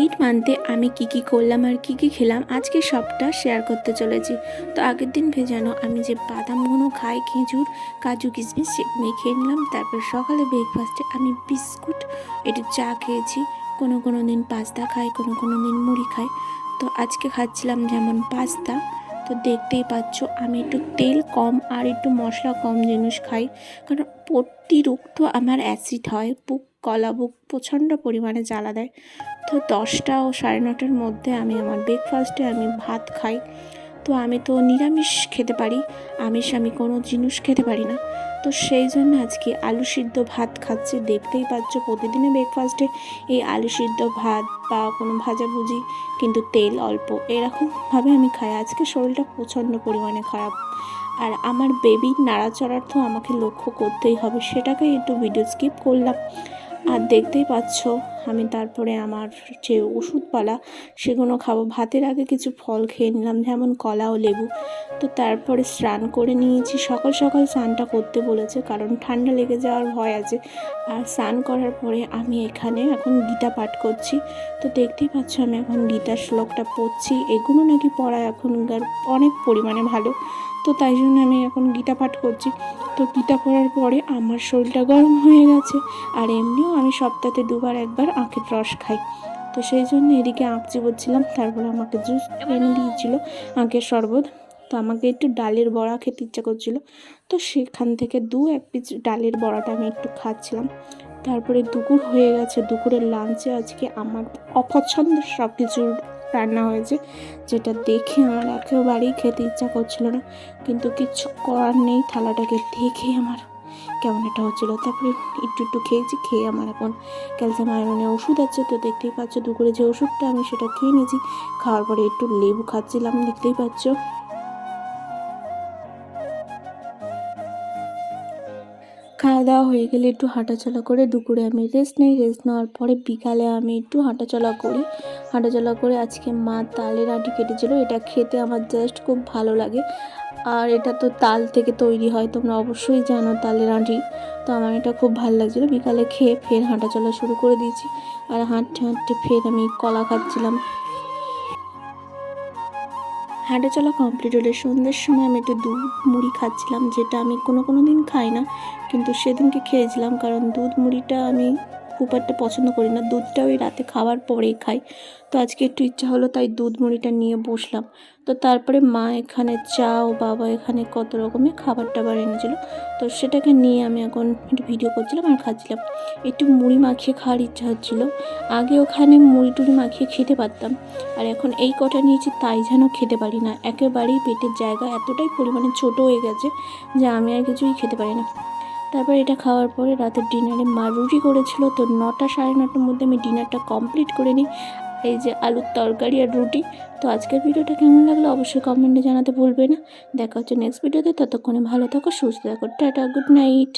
Eight মান্থে আমি কি কি করলাম আর কি কি খেলাম, আজকে সবটা শেয়ার করতে চলেছি। তো আগের দিন ভেজানো আমি যে বাদামগুলো খাই, খেজুর, কাজু, কিশমিশ সেগুলো খেয়ে নিলাম। তারপর সকালে ব্রেকফাস্টে আমি বিস্কুট একটু চা খেয়েছি। কোনো কোনো দিন পাস্তা খাই, কোনো কোনো দিন মুড়ি খাই। তো আজকে খাচ্ছিলাম যেমন পাস্তা তো দেখতেই পাচ্ছ, আমি একটু তেল কম আর একটু মশলা কম জিনিস খাই। কারণ অতিরিক্ত আমার অ্যাসিড হয় কলা বুক প্রচণ্ড পরিমাণে জ্বালা দেয়। তো দশটা ও সাড়ে নটার মধ্যে আমি আমার ব্রেকফাস্টে আমি ভাত খাই। তো আমি তো নিরামিষ খেতে পারি, আমিষ আমি কোনো জিনিস খেতে পারি না। তো সেই জন্য আজকে আলু সিদ্ধ ভাত খাচ্ছি। দেখতেই পাচ্ছ প্রতিদিনের ব্রেকফাস্টে এই আলু সিদ্ধ ভাত বা কোনো ভাজাভুজি কিন্তু তেল অল্প। এরকমভাবে আমি খাই। আজকে শরীরটা প্রচণ্ড পরিমাণে খারাপ। আর আমার বেবি নাড়াচড়ার তো আমাকে লক্ষ্য করতেই হবে। সেটাকে একটু ভিডিও স্কিপ করলাম। আর দেখতেই পাচ্ছ আমি তারপরে আমার যে ওষুধপালা, সেগুলো খাব। ভাতের আগে কিছু ফল খেয়ে নিলাম, যেমন কলা ও লেবু। তো তারপরে স্নান করে নিয়েছি। সকাল সকাল স্নানটা করতে বলেছে, কারণ ঠান্ডা লেগে যাওয়ার ভয় আছে। আর স্নান করার পরে আমি এখানে এখন গীতা পাঠ করছি। তো দেখতেই পাচ্ছ, আমি এখন গীতার শ্লোকটা পড়ছি। এগুলো নাকি পড়া এখনকার অনেক পরিমাণে ভালো। তো তাই জন্য আমি এখন গীতা পাঠ করছি। তো গীতা পড়ার পরে আমার শরীরটা গরম হয়ে গেছে। আর এমনিও আমি সপ্তাহে দুবার, একবার আখের রস খাই তো সেই জন্য এদিকে আঁক চিবোচ্ছিলাম তারপরে আমাকে জুস এনে দিয়েছিল আঁকের শরবত। তো আমাকে একটু ডালের বড়া খেতে ইচ্ছা করছিল। তো সেখান থেকে দু এক পিস ডালের বড়াটা আমি একটু খাচ্ছিলাম। তারপরে দুপুর হয়ে গেছে, দুপুরের লাঞ্চে আজকে আমার অপছন্দের সব কিছু রান্না হয়েছে, যেটা দেখে আমার একেবারেই খেতে ইচ্ছা করছিল না। কিন্তু কিচ্ছু করার নেই, থালাটাকে দেখে আমার কেমন একটা হচ্ছিল। তারপরে একটু একটু খেয়েছি, খেয়ে আমার এখন ক্যালসিয়াম আয়রনের ওষুধ আছে তো দেখতেই পাচ্ছ, দুপুরে যে ওষুধটা আমি সেটা খেয়ে নিয়েছি। খাওয়ার পরে একটু লেবু খাচ্ছিলাম, দেখতেই পাচ্ছ। খাওয়া দাওয়া হয়ে গেলে একটু হাঁটাচলা করে দুপুরে আমি রেস্ট নিই রেস্ট নেওয়ার পরে বিকালে আমি একটু হাঁটাচলা করি। হাঁটাচলা করে আজকে মা তালের আটি কেটেছিল, এটা খেতে আমার জাস্ট খুব ভালো লাগে। আর এটা তো তাল থেকে তৈরি হয়, তোমরা অবশ্যই জানো তালের আঁটি তো আমার এটা খুব ভালো লাগছিল। বিকালে খেয়ে ফের হাঁটা চলা শুরু করে দিয়েছি। আর হাঁটতে হাঁটতে ফের আমি কলা খাচ্ছিলাম। হাঁটা চলা কমপ্লিট হলে সন্ধ্যের সময় আমি একটু দুধ মুড়ি খাচ্ছিলাম, যেটা আমি কোনো কোনো দিন খাই না, কিন্তু সেদিনকে খেয়েছিলাম, কারণ দুধ মুড়িটা আমি খুব একটা পছন্দ করি না। দুধটা ওই রাতে খাওয়ার পরেই খাই। তো আজকে একটু ইচ্ছা হলো তাই দুধ মুড়িটা নিয়ে বসলাম। তো তারপরে মা এখানে চা ও বাবা এখানে কত রকমের খাবার টাবার এনেছিলো। তো সেটাকে নিয়ে আমি এখন একটু ভিডিও করছিলাম আর খাচ্ছিলাম। একটু মুড়ি মাখিয়ে খাওয়ার ইচ্ছা হচ্ছিল। আগে ওখানে মুড়ি টুড়ি মাখিয়ে খেতে পারতাম। আর এখন এই কটা নিয়েছি তাই যেন খেতে পারি না। একেবারেই পেটের জায়গা এতটাই পরিমাণে ছোট হয়ে গেছে যে আমি আর কিছুই খেতে পারি না। তারপর এটা খাওয়ার পরে রাতের ডিনারে মা রুটি করেছিল। তো নটা সাড়ে নটার মধ্যে আমি ডিনারটা কমপ্লিট করে নিই। এই যে আলুর তরকারি আর রুটি। তো আজকের ভিডিওটা কেমন লাগল অবশ্যই কমেন্টে জানাতে ভুলবে না। দেখা হচ্ছে নেক্সট ভিডিওতে। ততক্ষণে ভালো থাকো, সুস্থ থাকো। Tata good night